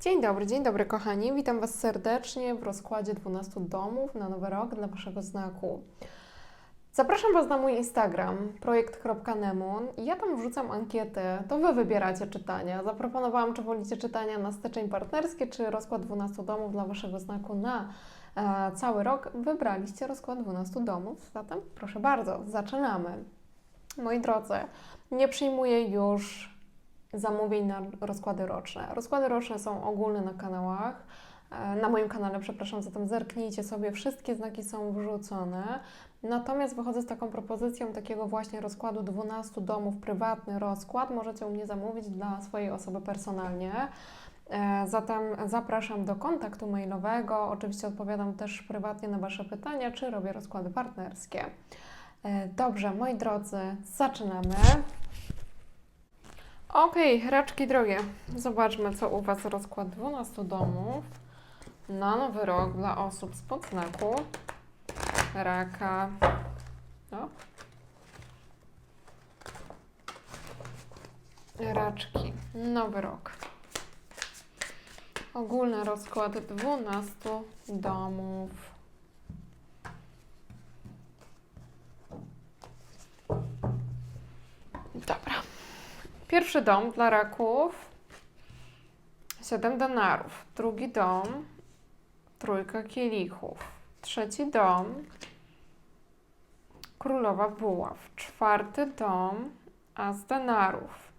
Dzień dobry, dzień dobry kochani. Witam Was serdecznie w rozkładzie 12 domów na nowy rok dla Waszego znaku. Zapraszam Was na mój Instagram projekt.nemon i ja tam wrzucam ankietę. To Wy wybieracie czytania. Zaproponowałam, czy wolicie czytania na styczeń partnerskie, czy rozkład 12 domów dla Waszego znaku na e, cały rok. Wybraliście rozkład 12 domów, zatem proszę bardzo, zaczynamy. Moi drodzy, nie przyjmuję już zamówień na rozkłady roczne. Rozkłady roczne są ogólne na kanałach. e, Na moim kanale, przepraszam, zatem zerknijcie sobie, wszystkie znaki są wrzucone. Natomiast wychodzę z taką propozycją takiego właśnie rozkładu 12 domów, prywatny rozkład. Możecie u mnie zamówić dla swojej osoby personalnie. E, Zatem zapraszam do kontaktu mailowego. Oczywiście odpowiadam też prywatnie na Wasze pytania, czy robię rozkłady partnerskie. E, Dobrze, moi drodzy, zaczynamy. Okej, raczki drogie. Zobaczmy, co u Was rozkład 12 domów na nowy rok dla osób z podznaku raka. No. Raczki. Nowy rok. Ogólny rozkład 12 domów. Dobra. Pierwszy dom dla raków 7 denarów. Drugi dom trójka kielichów. Trzeci dom królowa buław. Czwarty dom as denarów.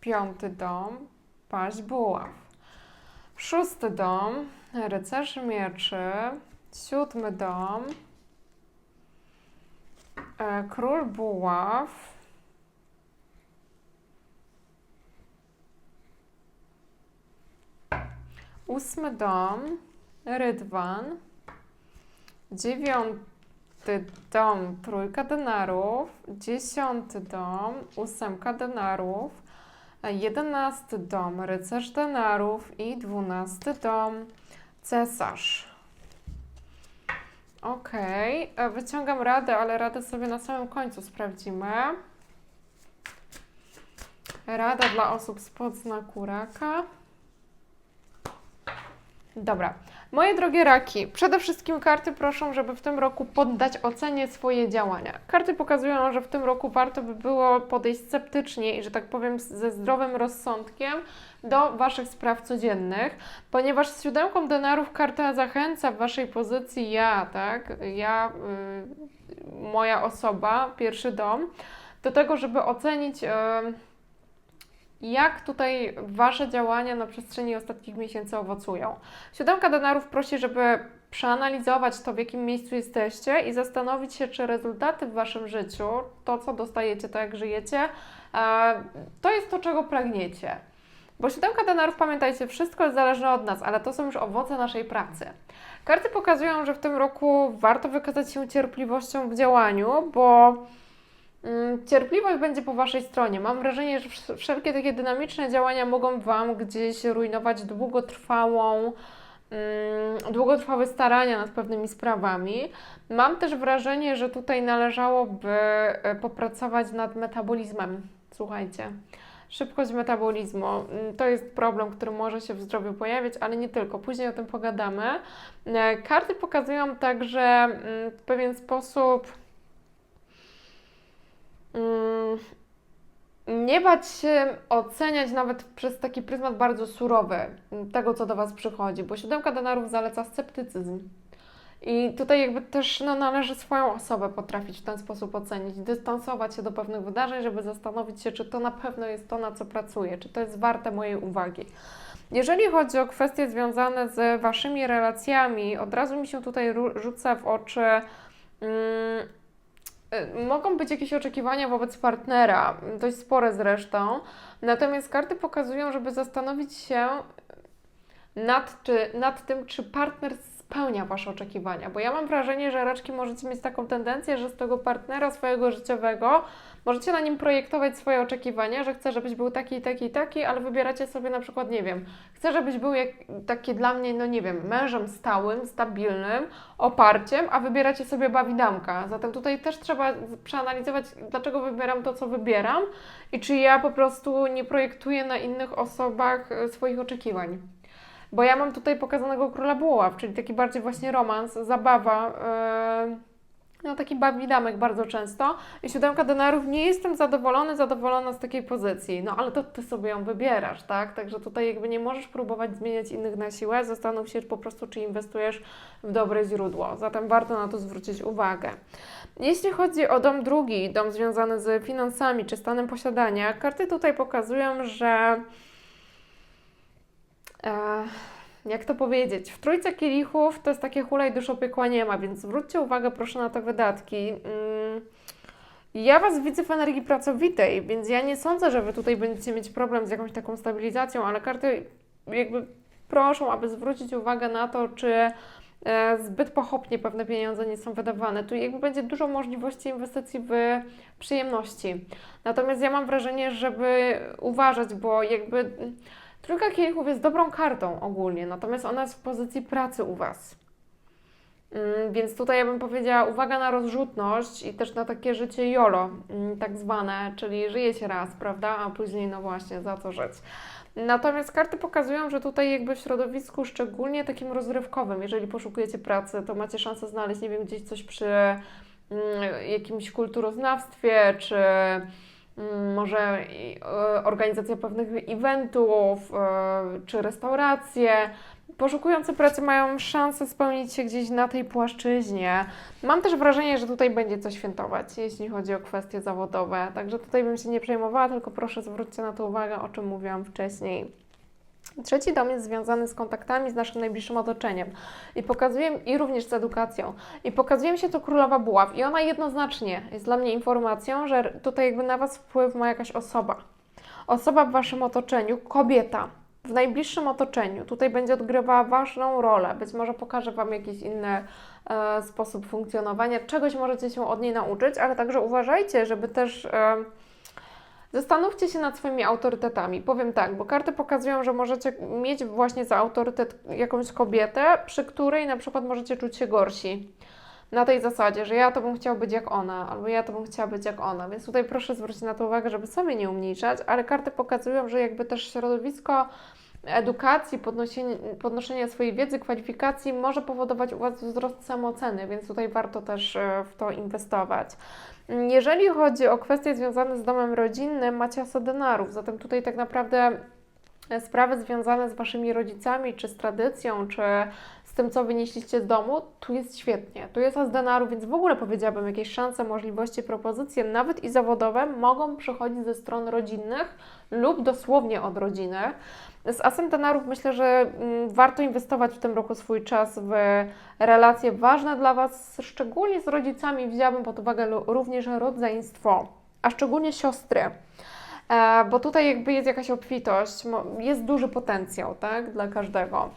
Piąty dom paź buław. Szósty dom rycerz mieczy. Siódmy dom e, król buław. Ósmy dom, rydwan. Dziewiąty dom, trójka denarów. Dziesiąty dom, ósemka denarów. Jedenasty dom, rycerz denarów. I dwunasty dom, cesarz. Okej, e, wyciągam radę, ale radę sobie na samym końcu sprawdzimy. Rada dla osób spod znaku raka. Dobra. Moje drogie raki, przede wszystkim karty proszą, żeby w tym roku poddać ocenie swoje działania. Karty pokazują, że w tym roku warto by było podejść sceptycznie i, że tak powiem, ze zdrowym rozsądkiem do Waszych spraw codziennych, ponieważ z siódemką denarów karta zachęca w Waszej pozycji ja, tak? Ja, y, moja osoba, pierwszy dom, do tego, żeby ocenić. Y, jak tutaj Wasze działania na przestrzeni ostatnich miesięcy owocują. Siódemka denarów prosi, żeby przeanalizować to, w jakim miejscu jesteście i zastanowić się, czy rezultaty w Waszym życiu, to co dostajecie, to jak żyjecie, e, to jest to, czego pragniecie. Bo siódemka denarów, pamiętajcie, wszystko jest zależne od nas, ale to są już owoce naszej pracy. Karty pokazują, że w tym roku warto wykazać się cierpliwością w działaniu, bo Cierpliwość będzie po Waszej stronie. Mam wrażenie, że wsz- wszelkie takie dynamiczne działania mogą Wam gdzieś rujnować długotrwałą, mm, długotrwałe starania nad pewnymi sprawami. Mam też wrażenie, że tutaj należałoby e, popracować nad metabolizmem. Słuchajcie. Szybkość metabolizmu mm, to jest problem, który może się w zdrowiu pojawiać, ale nie tylko. Później o tym pogadamy. E, Karty pokazują także mm, w pewien sposób Mm, nie bać się oceniać nawet przez taki pryzmat bardzo surowy mm, tego, co do Was przychodzi, bo siódemka denarów zaleca sceptycyzm. I tutaj jakby też no, należy swoją osobę potrafić w ten sposób ocenić, dystansować się do pewnych wydarzeń, żeby zastanowić się, czy to na pewno jest to, na co pracuję, czy to jest warte mojej uwagi. Jeżeli chodzi o kwestie związane z Waszymi relacjami, od razu mi się tutaj rzuca w oczy mm, Mogą być jakieś oczekiwania wobec partnera, dość spore zresztą, natomiast karty pokazują, żeby zastanowić się nad, czy, nad tym, czy partner spełnia Wasze oczekiwania, bo ja mam wrażenie, że raczki możecie mieć taką tendencję, że z tego partnera swojego życiowego możecie na nim projektować swoje oczekiwania, że chcę, żebyś był taki, taki, taki, ale wybieracie sobie na przykład, nie wiem, chcę, żebyś był jak, taki dla mnie, no nie wiem, mężem stałym, stabilnym, oparciem, a wybieracie sobie bawidamka. Zatem tutaj też trzeba przeanalizować, dlaczego wybieram to, co wybieram i czy ja po prostu nie projektuję na innych osobach e, swoich oczekiwań. Bo ja mam tutaj pokazanego króla buław, czyli taki bardziej właśnie romans, zabawa. Yy, no taki bawi damek bardzo często. I siódemka denarów nie jestem zadowolony, zadowolona z takiej pozycji. No ale to Ty sobie ją wybierasz, tak? Także tutaj jakby nie możesz próbować zmieniać innych na siłę. Zastanów się po prostu, czy inwestujesz w dobre źródło. Zatem warto na to zwrócić uwagę. Jeśli chodzi o dom drugi, dom związany z finansami czy stanem posiadania, karty tutaj pokazują, że jak to powiedzieć, w trójce kielichów to jest takie hulaj dusz opiekła nie ma, więc zwróćcie uwagę proszę na te wydatki. Mm, Ja Was widzę w energii pracowitej, więc ja nie sądzę, że Wy tutaj będziecie mieć problem z jakąś taką stabilizacją, ale karty jakby proszą, aby zwrócić uwagę na to, czy e, zbyt pochopnie pewne pieniądze nie są wydawane. Tu jakby będzie dużo możliwości inwestycji w przyjemności. Natomiast ja mam wrażenie, żeby uważać, bo jakby trójka kielichów jest dobrą kartą ogólnie, natomiast ona jest w pozycji pracy u Was. Mm, Więc tutaj ja bym powiedziała uwaga na rozrzutność i też na takie życie YOLO, mm, tak zwane, czyli żyje się raz, prawda, a później no właśnie, za co żyć. Natomiast karty pokazują, że tutaj jakby w środowisku szczególnie takim rozrywkowym, jeżeli poszukujecie pracy, to macie szansę znaleźć, nie wiem, gdzieś coś przy mm, jakimś kulturoznawstwie, czy może e, organizacja pewnych eventów, e, czy restauracje. Poszukujący pracy mają szansę spełnić się gdzieś na tej płaszczyźnie. Mam też wrażenie, że tutaj będzie co świętować, jeśli chodzi o kwestie zawodowe. Także tutaj bym się nie przejmowała, tylko proszę zwróćcie na to uwagę, o czym mówiłam wcześniej. Trzeci dom jest związany z kontaktami z naszym najbliższym otoczeniem i pokazuje i również z edukacją. I pokazuje mi się to królowa buław i ona jednoznacznie jest dla mnie informacją, że tutaj jakby na Was wpływ ma jakaś osoba. Osoba w Waszym otoczeniu, kobieta, w najbliższym otoczeniu. Tutaj będzie odgrywała ważną rolę. Być może pokaże Wam jakiś inny e, sposób funkcjonowania. Czegoś możecie się od niej nauczyć, ale także uważajcie, żeby też. E, Zastanówcie się nad swoimi autorytetami. Powiem tak, bo karty pokazują, że możecie mieć właśnie za autorytet jakąś kobietę, przy której na przykład możecie czuć się gorsi. Na tej zasadzie, że ja to bym chciał być jak ona, albo ja to bym chciała być jak ona. Więc tutaj proszę zwrócić na to uwagę, żeby sobie nie umniejszać, ale karty pokazują, że jakby też środowisko edukacji, podnoszenie swojej wiedzy, kwalifikacji może powodować u Was wzrost samooceny, więc tutaj warto też e, w to inwestować. Jeżeli chodzi o kwestie związane z domem rodzinnym, macie asę denarów, zatem tutaj tak naprawdę e, sprawy związane z Waszymi rodzicami, czy z tradycją, czy z tym, co wynieśliście z domu, tu jest świetnie. Tu jest as denarów, więc w ogóle powiedziałabym, jakieś szanse, możliwości, propozycje, nawet i zawodowe, mogą przychodzić ze stron rodzinnych lub dosłownie od rodziny. Z asem myślę, że mm, warto inwestować w tym roku swój czas w relacje ważne dla Was, szczególnie z rodzicami. Wzięłabym pod uwagę również rodzeństwo, a szczególnie siostry. E, bo tutaj jakby jest jakaś obfitość, jest duży potencjał, tak, dla każdego.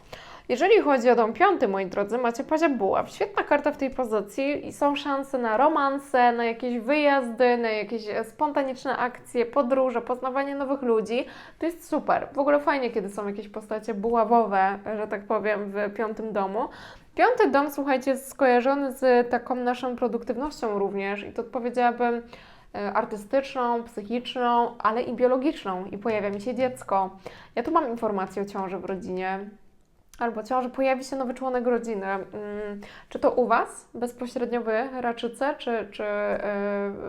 Jeżeli chodzi o dom piąty, moi drodzy, macie pazia buław. Świetna karta w tej pozycji i są szanse na romanse, na jakieś wyjazdy, na jakieś e, spontaniczne akcje, podróże, poznawanie nowych ludzi. To jest super. W ogóle fajnie, kiedy są jakieś postacie buławowe, że tak powiem, w piątym domu. Piąty dom, słuchajcie, jest skojarzony z taką naszą produktywnością również i to powiedziałabym e, artystyczną, psychiczną, ale i biologiczną i pojawia mi się dziecko. Ja tu mam informację o ciąży w rodzinie. Albo ciąży, pojawi się nowy członek rodziny. Mm, Czy to u Was, bezpośrednio Wy, raczyce, czy, czy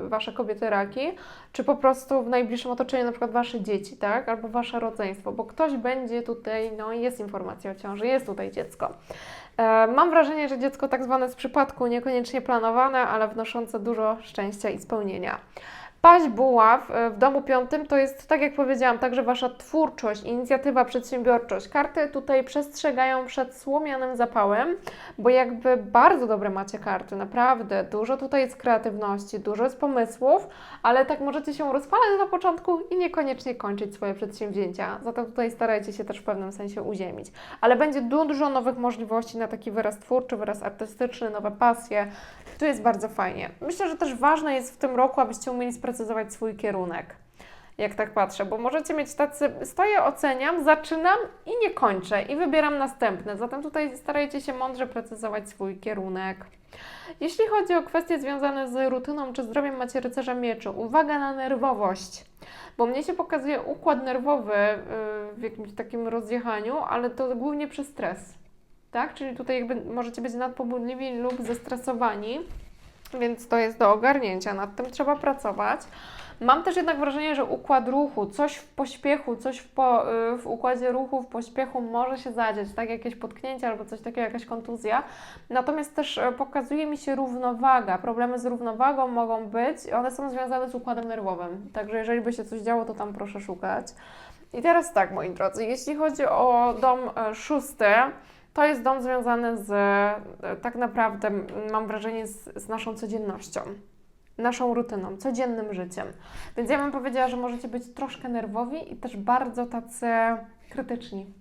yy, Wasze kobiety raki, czy po prostu w najbliższym otoczeniu, na przykład Wasze dzieci, tak? Albo Wasze rodzeństwo, bo ktoś będzie tutaj, no jest informacja o ciąży, jest tutaj dziecko. E, Mam wrażenie, że dziecko tak zwane z przypadku, niekoniecznie planowane, ale wnoszące dużo szczęścia i spełnienia. Paź buław e, w domu piątym to jest, tak jak powiedziałam, także Wasza twórczość, inicjatywa, przedsiębiorczość. Karty tutaj przestrzegają przed słomianym zapałem, bo jakby bardzo dobre macie karty, naprawdę. Dużo tutaj jest kreatywności, dużo jest pomysłów, ale tak możecie się rozpalać na początku i niekoniecznie kończyć swoje przedsięwzięcia. Zatem tutaj starajcie się też w pewnym sensie uziemić. Ale będzie dużo nowych możliwości na taki wyraz twórczy, wyraz artystyczny, nowe pasje. Tu jest bardzo fajnie. Myślę, że też ważne jest w tym roku, abyście umieli sprecyzować swój kierunek. Jak tak patrzę, bo możecie mieć tacy, stoję, oceniam, zaczynam i nie kończę i wybieram następne. Zatem tutaj starajcie się mądrze precyzować swój kierunek. Jeśli chodzi o kwestie związane z rutyną czy zdrowiem, macie rycerza. Uwaga na nerwowość. Bo mnie się pokazuje układ nerwowy y, w jakimś takim rozjechaniu, ale to głównie przez stres. Tak? Czyli tutaj jakby możecie być nadpobudliwi lub zestresowani, więc to jest do ogarnięcia, nad tym trzeba pracować. Mam też jednak wrażenie, że układ ruchu, coś w pośpiechu, coś w, po, y, w układzie ruchu, w pośpiechu może się zadziać, tak jakieś potknięcie albo coś takiego, jakaś kontuzja. Natomiast też e, pokazuje mi się równowaga. Problemy z równowagą mogą być, one są związane z układem nerwowym. Także jeżeli by się coś działo, to tam proszę szukać. I teraz tak, moi drodzy, jeśli chodzi o dom e, szósty, to jest dom związany z, e, tak naprawdę, mam wrażenie, z, z naszą codziennością naszą rutyną, codziennym życiem. Więc ja bym powiedziała, że możecie być troszkę nerwowi i też bardzo tacy krytyczni.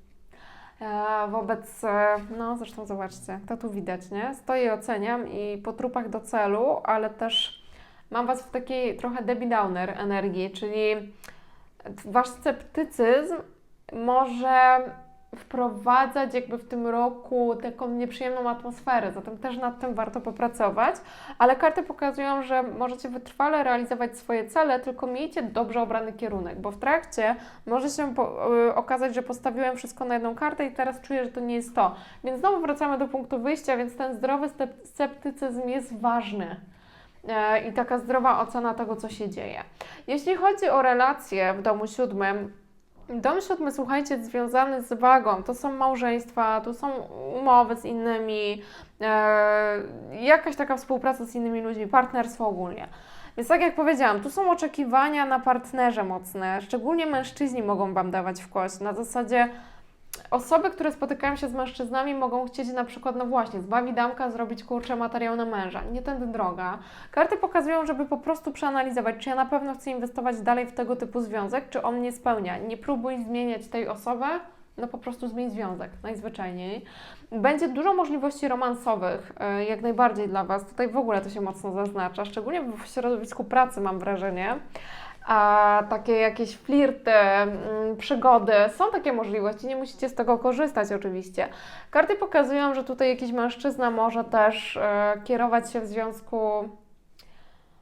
E, wobec, e, no zresztą zobaczcie, to tu widać, nie? Stoję, oceniam i po trupach do celu, ale też mam Was w takiej trochę Debbie Downer energii, czyli Wasz sceptycyzm może wprowadzać jakby w tym roku taką nieprzyjemną atmosferę, zatem też nad tym warto popracować, ale karty pokazują, że możecie wytrwale realizować swoje cele, tylko miejcie dobrze obrany kierunek, bo w trakcie może się y, okazać, że postawiłem wszystko na jedną kartę i teraz czuję, że to nie jest to. Więc znowu wracamy do punktu wyjścia, więc ten zdrowy sceptycyzm jest ważny e, i taka zdrowa ocena tego, co się dzieje. Jeśli chodzi o relacje w domu siódmym, Dom siódmy, słuchajcie, związany z wagą. To są małżeństwa, tu są umowy z innymi, e, jakaś taka współpraca z innymi ludźmi, partnerstwo ogólnie. Więc tak jak powiedziałam, tu są oczekiwania na partnerze mocne. Szczególnie mężczyźni mogą Wam dawać w kość. Na zasadzie osoby, które spotykają się z mężczyznami, mogą chcieć na przykład, no właśnie, z bawi damka zrobić kurczę materiał na męża. Nie tędy droga. Karty pokazują, żeby po prostu przeanalizować, czy ja na pewno chcę inwestować dalej w tego typu związek, czy on nie spełnia. Nie próbuj zmieniać tej osoby, no po prostu zmień związek, najzwyczajniej. Będzie dużo możliwości romansowych, e, jak najbardziej dla Was. Tutaj w ogóle to się mocno zaznacza, szczególnie w środowisku pracy mam wrażenie a takie jakieś flirty, mm, przygody. Są takie możliwości, nie musicie z tego korzystać oczywiście. Karty pokazują, że tutaj jakiś mężczyzna może też e, kierować się w związku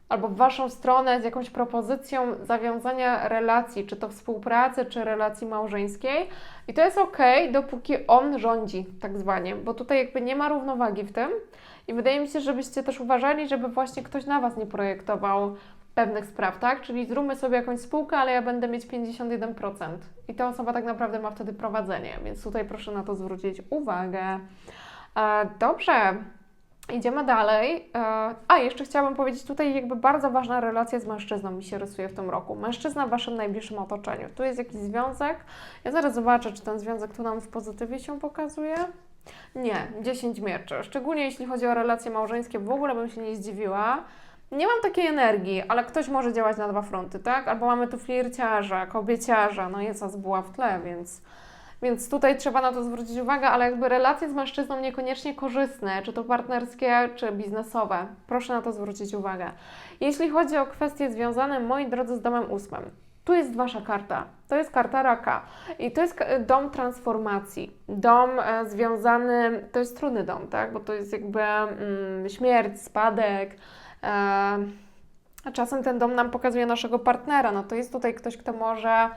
albo w Waszą stronę z jakąś propozycją zawiązania relacji, czy to współpracy, czy relacji małżeńskiej. I to jest ok, dopóki on rządzi, tak zwanie, bo tutaj jakby nie ma równowagi w tym. I wydaje mi się, żebyście też uważali, żeby właśnie ktoś na Was nie projektował pewnych spraw, tak? Czyli zróbmy sobie jakąś spółkę, ale ja będę mieć 51%. I ta osoba tak naprawdę ma wtedy prowadzenie, więc tutaj proszę na to zwrócić uwagę. E, dobrze. Idziemy dalej. E, a, jeszcze chciałabym powiedzieć, tutaj jakby bardzo ważna relacja z mężczyzną mi się rysuje w tym roku. Mężczyzna w Waszym najbliższym otoczeniu. Tu jest jakiś związek. Ja zaraz zobaczę, czy ten związek tu nam w pozytywie się pokazuje. Nie, 10 mieczy. Szczególnie jeśli chodzi o relacje małżeńskie, w ogóle bym się nie zdziwiła. Nie mam takiej energii, ale ktoś może działać na dwa fronty, tak? Albo mamy tu flirciarza, kobieciarza, no jest była w tle, więc, więc tutaj trzeba na to zwrócić uwagę, ale jakby relacje z mężczyzną niekoniecznie korzystne, czy to partnerskie, czy biznesowe. Proszę na to zwrócić uwagę. Jeśli chodzi o kwestie związane, moi drodzy, z domem ósmym, tu jest Wasza karta. To jest karta raka. I to jest dom transformacji. Dom e, związany, to jest trudny dom, tak? Bo to jest jakby mm, śmierć, spadek. E, a czasem ten dom nam pokazuje naszego partnera. No to jest tutaj ktoś, kto może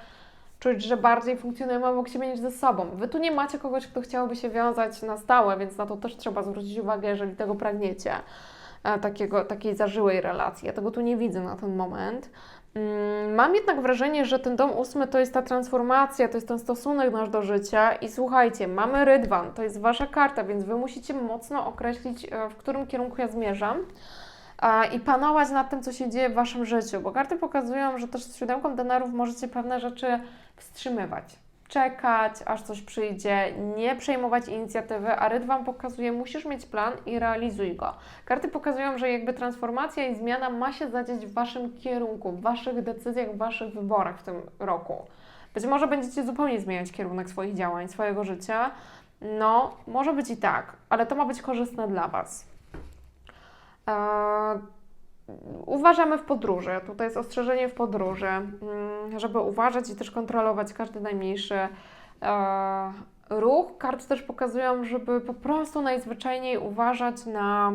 czuć, że bardziej funkcjonujemy obok siebie niż ze sobą. Wy tu nie macie kogoś, kto chciałoby się wiązać na stałe, więc na to też trzeba zwrócić uwagę, jeżeli tego pragniecie. E, takiego, takiej zażyłej relacji. Ja tego tu nie widzę na ten moment. Mm, Mam jednak wrażenie, że ten dom ósmy to jest ta transformacja, to jest ten stosunek nasz do życia i słuchajcie, mamy rydwan, to jest Wasza karta, więc Wy musicie mocno określić, e, w którym kierunku ja zmierzam i panować nad tym, co się dzieje w Waszym życiu, bo karty pokazują, że też z siódemką denarów możecie pewne rzeczy wstrzymywać, czekać, aż coś przyjdzie, nie przejmować inicjatywy, a Rydwan pokazuje, musisz mieć plan i realizuj go. Karty pokazują, że jakby transformacja i zmiana ma się zadzieć w Waszym kierunku, w Waszych decyzjach, w Waszych wyborach w tym roku. Być może będziecie zupełnie zmieniać kierunek swoich działań, swojego życia. No, może być i tak, ale to ma być korzystne dla Was. Uważamy w podróży. Tutaj jest ostrzeżenie w podróży, mm, żeby uważać i też kontrolować każdy najmniejszy e, ruch. Karty też pokazują, żeby po prostu najzwyczajniej uważać na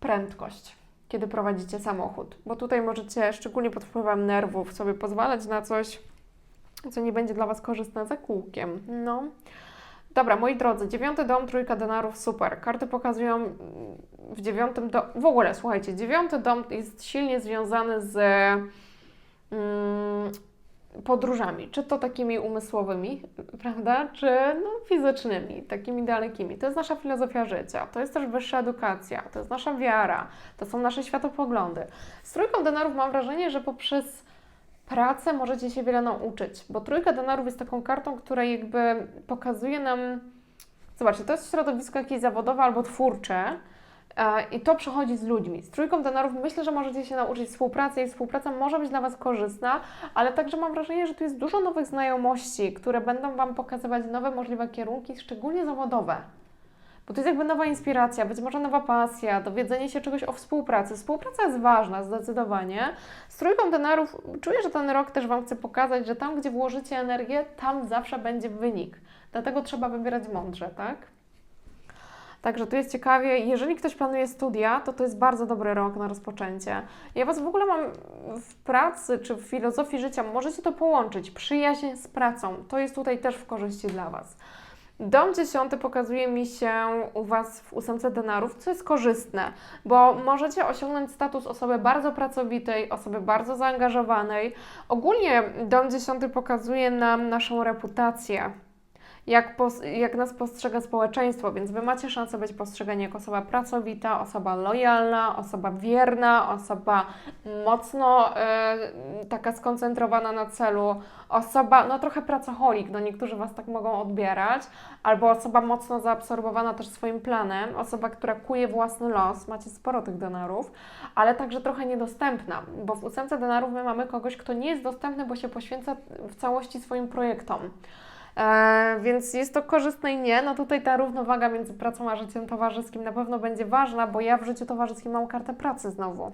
prędkość. kiedy prowadzicie samochód, bo tutaj możecie szczególnie pod wpływem nerwów sobie pozwalać na coś, co nie będzie dla Was korzystne za kółkiem. No. Dobra, moi drodzy, dziewiąty dom, trójka denarów, super. Karty pokazują mm, w dziewiątym domu, w ogóle słuchajcie, dziewiąty dom jest silnie związany z mm, podróżami, czy to takimi umysłowymi, prawda, czy no, fizycznymi, takimi dalekimi. To jest nasza filozofia życia, to jest też wyższa edukacja, to jest nasza wiara, to są nasze światopoglądy. Z trójką denarów mam wrażenie, że poprzez pracę możecie się wiele nauczyć, bo trójka denarów jest taką kartą, która jakby pokazuje nam, zobaczcie, to jest środowisko jakieś zawodowe albo twórcze, e, i to przychodzi z ludźmi. Z trójką denarów myślę, że możecie się nauczyć współpracy i współpraca może być dla Was korzystna, ale także mam wrażenie, że tu jest dużo nowych znajomości, które będą Wam pokazywać nowe możliwe kierunki, szczególnie zawodowe. Bo to jest jakby nowa inspiracja, być może nowa pasja, dowiedzenie się czegoś o współpracy. Współpraca jest ważna, zdecydowanie. Z trójką denarów czuję, że ten rok też Wam chce pokazać, że tam, gdzie włożycie energię, tam zawsze będzie wynik. Dlatego trzeba wybierać mądrze, tak? Także tu jest ciekawie, jeżeli ktoś planuje studia, to to jest bardzo dobry rok na rozpoczęcie. Ja Was w ogóle mam w pracy czy w filozofii życia, możecie to połączyć, przyjaźń z pracą. To jest tutaj też w korzyści dla Was. Dom dziesiąty pokazuje mi się u Was w ósemce denarów, co jest korzystne, bo możecie osiągnąć status osoby bardzo pracowitej, osoby bardzo zaangażowanej. Ogólnie dom dziesiąty pokazuje nam naszą reputację, jak, pos, jak nas postrzega społeczeństwo, więc Wy macie szansę być postrzegani jako osoba pracowita, osoba lojalna, osoba wierna, osoba mocno y, taka skoncentrowana na celu, osoba, no trochę pracoholik, no niektórzy Was tak mogą odbierać, albo osoba mocno zaabsorbowana też swoim planem, osoba, która kuje własny los, macie sporo tych denarów, ale także trochę niedostępna, bo w ósemce denarów my mamy kogoś, kto nie jest dostępny, bo się poświęca w całości swoim projektom. E, więc jest to korzystne i nie. No tutaj ta równowaga między pracą a życiem towarzyskim na pewno będzie ważna, bo ja w życiu towarzyskim mam kartę pracy znowu.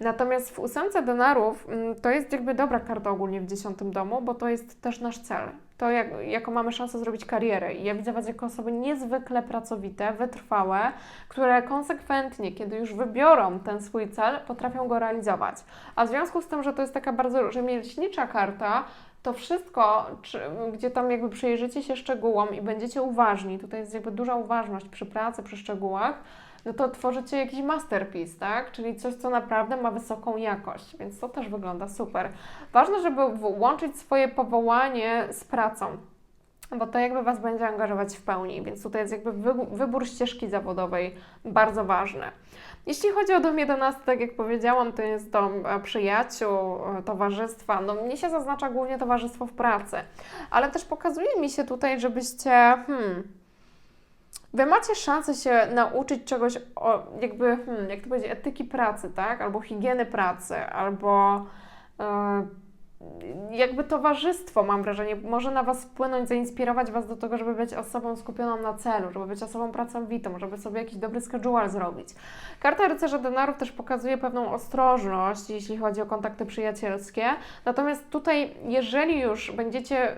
Natomiast w ósemce denarów mm, to jest jakby dobra karta ogólnie w dziesiątym domu, bo to jest też nasz cel. To, jak, jako mamy szansę zrobić karierę. I ja widzę Was jako osoby niezwykle pracowite, wytrwałe, które konsekwentnie, kiedy już wybiorą ten swój cel, potrafią go realizować. A w związku z tym, że to jest taka bardzo rzemieślnicza karta, to wszystko, czy, gdzie tam jakby przyjrzycie się szczegółom i będziecie uważni, tutaj jest jakby duża uważność przy pracy, przy szczegółach, no to tworzycie jakiś masterpiece, tak? Czyli coś, co naprawdę ma wysoką jakość, więc to też wygląda super. Ważne, żeby łączyć swoje powołanie z pracą bo to jakby Was będzie angażować w pełni, więc tutaj jest jakby wybór ścieżki zawodowej bardzo ważny. Jeśli chodzi o dom 11, tak jak powiedziałam, to jest dom e, przyjaciół, e, towarzystwa. No mnie się zaznacza głównie towarzystwo w pracy, ale też pokazuje mi się tutaj, żebyście, hmm, Wy macie szansę się nauczyć czegoś o, jakby, hmm, jak to powiedzieć, etyki pracy, tak? Albo higieny pracy, albo... Yy, jakby towarzystwo, mam wrażenie, może na Was wpłynąć, zainspirować Was do tego, żeby być osobą skupioną na celu, żeby być osobą pracowitą, żeby sobie jakiś dobry schedule zrobić. Karta rycerza denarów też pokazuje pewną ostrożność, jeśli chodzi o kontakty przyjacielskie. Natomiast tutaj, jeżeli już będziecie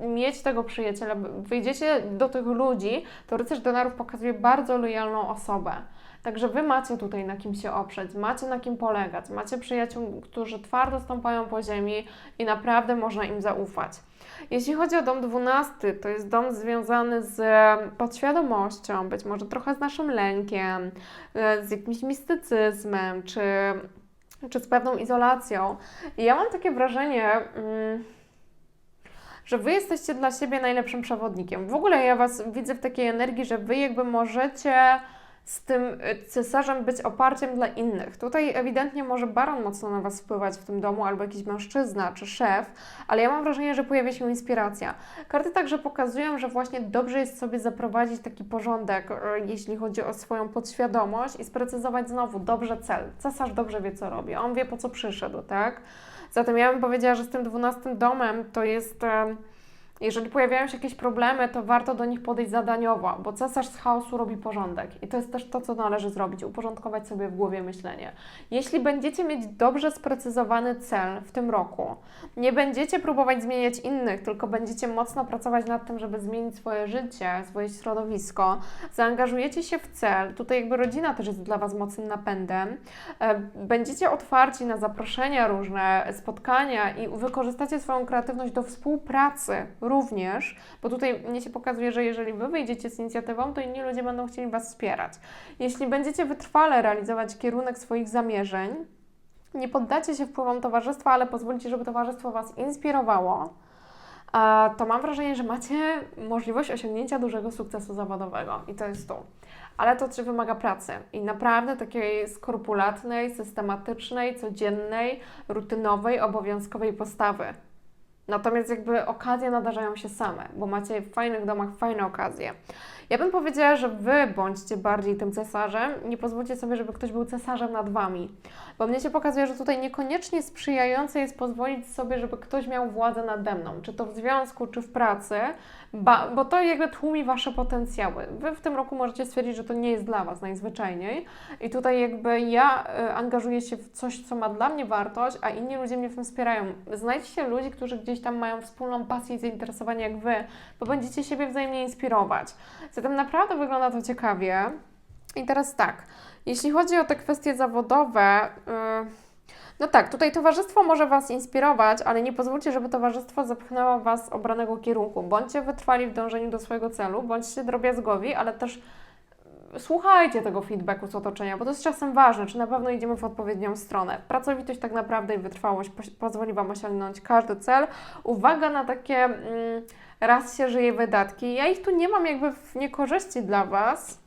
y, mieć tego przyjaciela, wyjdziecie do tych ludzi, to rycerz denarów pokazuje bardzo lojalną osobę. Także Wy macie tutaj na kim się oprzeć, macie na kim polegać, macie przyjaciół, którzy twardo stąpają po ziemi i naprawdę można im zaufać. Jeśli chodzi o dom 12, to jest dom związany z podświadomością, być może trochę z naszym lękiem, e, z jakimś mistycyzmem, czy, czy z pewną izolacją. I ja mam takie wrażenie. Mm, że wy jesteście dla siebie najlepszym przewodnikiem. W ogóle ja was widzę w takiej energii, że wy jakby możecie z tym y, cesarzem być oparciem dla innych. Tutaj ewidentnie może baron mocno na Was wpływać w tym domu, albo jakiś mężczyzna czy szef, ale ja mam wrażenie, że pojawia się inspiracja. Karty także pokazują, że właśnie dobrze jest sobie zaprowadzić taki porządek, y, jeśli chodzi o swoją podświadomość i sprecyzować znowu dobrze cel. Cesarz dobrze wie, co robi, on wie, po co przyszedł, tak? Zatem ja bym powiedziała, że z tym dwunastym domem to jest Jeżeli pojawiają się jakieś problemy, to warto do nich podejść zadaniowo, bo cesarz z chaosu robi porządek. I to jest też to, co należy zrobić uporządkować sobie w głowie myślenie. Jeśli będziecie mieć dobrze sprecyzowany cel w tym roku, nie będziecie próbować zmieniać innych, tylko będziecie mocno pracować nad tym, żeby zmienić swoje życie, swoje środowisko, zaangażujecie się w cel, tutaj jakby rodzina też jest dla Was mocnym napędem, e, będziecie otwarci na zaproszenia różne, spotkania i wykorzystacie swoją kreatywność do współpracy również, bo tutaj mnie się pokazuje, że jeżeli Wy wyjdziecie z inicjatywą, to inni ludzie będą chcieli Was wspierać. Jeśli będziecie wytrwale realizować kierunek swoich zamierzeń, nie poddacie się wpływom towarzystwa, ale pozwolicie, żeby towarzystwo Was inspirowało, to mam wrażenie, że macie możliwość osiągnięcia dużego sukcesu zawodowego i to jest to. Ale to czy wymaga pracy i naprawdę takiej skrupulatnej, systematycznej, codziennej, rutynowej, obowiązkowej postawy. Natomiast jakby okazje nadarzają się same, bo macie w fajnych domach fajne okazje. Ja bym powiedziała, że Wy bądźcie bardziej tym cesarzem, nie pozwólcie sobie, żeby ktoś był cesarzem nad Wami. Bo mnie się pokazuje, że tutaj niekoniecznie sprzyjające jest pozwolić sobie, żeby ktoś miał władzę nade mną, czy to w związku, czy w pracy, bo to jakby tłumi Wasze potencjały. Wy w tym roku możecie stwierdzić, że to nie jest dla Was najzwyczajniej i tutaj jakby ja y, angażuję się w coś, co ma dla mnie wartość, a inni ludzie mnie w tym wspierają. Znajdźcie ludzi, którzy gdzieś tam mają wspólną pasję i zainteresowanie jak Wy, bo będziecie siebie wzajemnie inspirować. Naprawdę wygląda to ciekawie. I teraz tak, jeśli chodzi o te kwestie zawodowe, yy, no tak, tutaj towarzystwo może Was inspirować, ale nie pozwólcie, żeby towarzystwo zepchnęło Was z obranego kierunku. Bądźcie wytrwali w dążeniu do swojego celu, bądźcie drobiazgowi, ale też słuchajcie tego feedbacku z otoczenia, bo to jest czasem ważne, czy na pewno idziemy w odpowiednią stronę. Pracowitość tak naprawdę i wytrwałość pozwoli Wam osiągnąć każdy cel. Uwaga na takie mm, raz się żyje wydatki. Ja ich tu nie mam jakby w niekorzyści dla Was,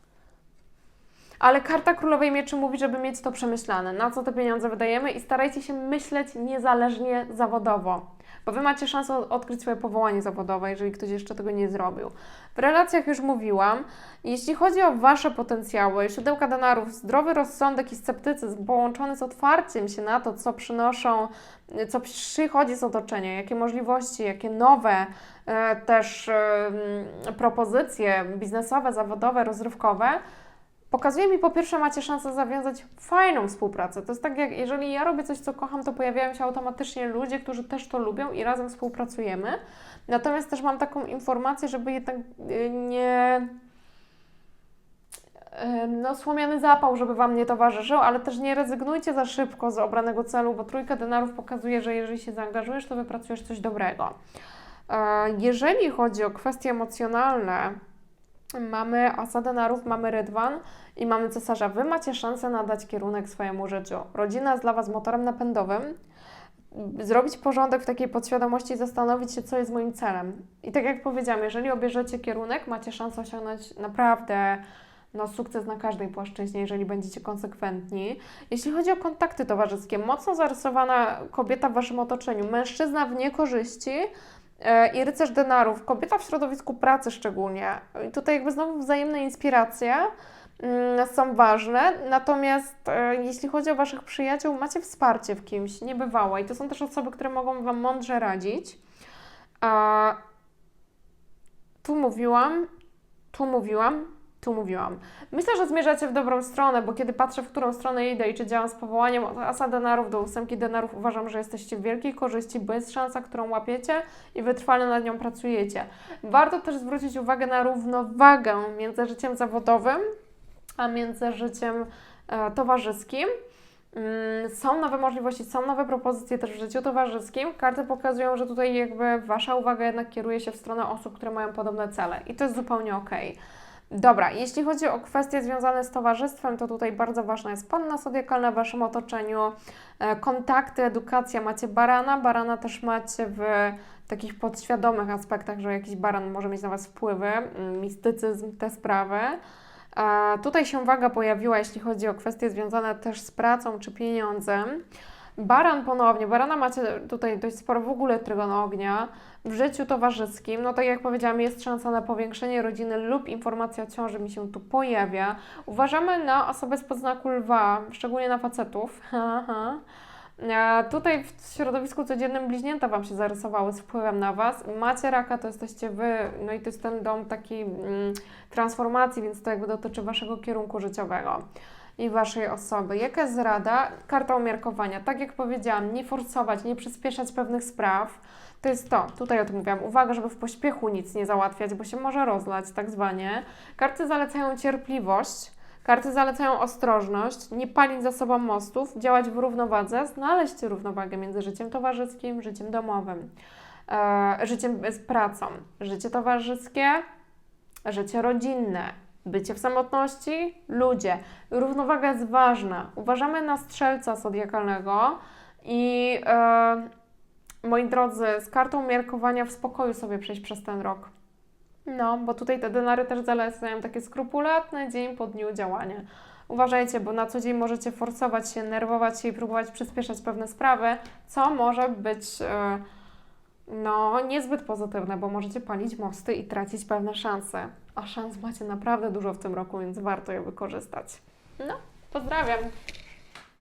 ale karta królowej mieczy mówi, żeby mieć to przemyślane, na co te pieniądze wydajemy i starajcie się myśleć niezależnie zawodowo. Bo Wy macie szansę odkryć swoje powołanie zawodowe, jeżeli ktoś jeszcze tego nie zrobił. W relacjach już mówiłam, jeśli chodzi o Wasze potencjały, siodełka denarów, zdrowy rozsądek i sceptycyzm połączony z otwarciem się na to, co przynoszą, co przychodzi z otoczenia, jakie możliwości, jakie nowe e, też e, propozycje biznesowe, zawodowe, rozrywkowe, pokazuje mi po pierwsze, macie szansę zawiązać fajną współpracę. To jest tak, jak jeżeli ja robię coś, co kocham, to pojawiają się automatycznie ludzie, którzy też to lubią i razem współpracujemy. Natomiast też mam taką informację, żeby jednak y, nie y, no, słomiany zapał, żeby Wam nie towarzyszył, ale też nie rezygnujcie za szybko z obranego celu, bo trójka denarów pokazuje, że jeżeli się zaangażujesz, to wypracujesz coś dobrego. E, jeżeli chodzi o kwestie emocjonalne, mamy asa denarów, mamy rydwan i mamy cesarza. Wy macie szansę nadać kierunek swojemu życiu. Rodzina jest dla Was motorem napędowym. Zrobić porządek w takiej podświadomości i zastanowić się, co jest moim celem. I tak jak powiedziałam, jeżeli obierzecie kierunek, macie szansę osiągnąć naprawdę no, sukces na każdej płaszczyźnie, jeżeli będziecie konsekwentni. Jeśli chodzi o kontakty towarzyskie, mocno zarysowana kobieta w Waszym otoczeniu, mężczyzna w niekorzyści, i rycerz denarów, kobieta w środowisku pracy szczególnie. I tutaj jakby znowu wzajemne inspiracje. Mm, są ważne. Natomiast e, jeśli chodzi o Waszych przyjaciół, macie wsparcie w kimś, niebywałe. I to są też osoby, które mogą Wam mądrze radzić. A tu mówiłam, tu mówiłam, tu mówiłam. Myślę, że zmierzacie w dobrą stronę, bo kiedy patrzę, w którą stronę idę i czy działam z powołaniem od asa denarów do ósemki denarów, uważam, że jesteście w wielkiej korzyści, bo jest szansa, którą łapiecie i wytrwale nad nią pracujecie. Warto też zwrócić uwagę na równowagę między życiem zawodowym a między życiem e, towarzyskim. Mm, są nowe możliwości, są nowe propozycje też w życiu towarzyskim. Karty pokazują, że tutaj jakby Wasza uwaga jednak kieruje się w stronę osób, które mają podobne cele i to jest zupełnie ok. Dobra, jeśli chodzi o kwestie związane z towarzystwem, to tutaj bardzo ważna jest panna zodiakalna w Waszym otoczeniu, e, kontakty, edukacja. Macie barana, barana też macie w takich podświadomych aspektach, że jakiś baran może mieć na Was wpływy, mistycyzm, te sprawy. A tutaj się waga pojawiła, jeśli chodzi o kwestie związane też z pracą czy pieniądzem. Baran ponownie, barana macie tutaj dość sporo w ogóle trygon ognia. W życiu towarzyskim, no tak jak powiedziałam, jest szansa na powiększenie rodziny lub informacja o ciąży mi się tu pojawia. Uważamy na osobę z podznaku lwa, szczególnie na facetów. E, Tutaj w środowisku codziennym bliźnięta Wam się zarysowały z wpływem na Was. Macie raka, to jesteście Wy, no i to jest ten dom takiej mm, transformacji, więc to jakby dotyczy Waszego kierunku życiowego i Waszej osoby. Jaka jest rada? Karta umiarkowania. Tak jak powiedziałam, nie forsować, nie przyspieszać pewnych spraw. To jest to, tutaj o tym mówiłam. Uwaga, żeby w pośpiechu nic nie załatwiać, bo się może rozlać, tak zwanie. Karty zalecają cierpliwość, karty zalecają ostrożność, nie palić za sobą mostów, działać w równowadze, znaleźć równowagę między życiem towarzyskim, życiem domowym, e, życiem z pracą. Życie towarzyskie, życie rodzinne, bycie w samotności, ludzie. Równowaga jest ważna. Uważamy na strzelca zodiakalnego i e, moi drodzy, z kartą umiarkowania w spokoju sobie przejść przez ten rok. No, bo tutaj te denary też zalecają takie skrupulatne dzień po dniu działania. Uważajcie, bo na co dzień możecie forsować się, nerwować się i próbować przyspieszać pewne sprawy, co może być e, no, niezbyt pozytywne, bo możecie palić mosty i tracić pewne szanse. A szans macie naprawdę dużo w tym roku, więc warto je wykorzystać. No, pozdrawiam.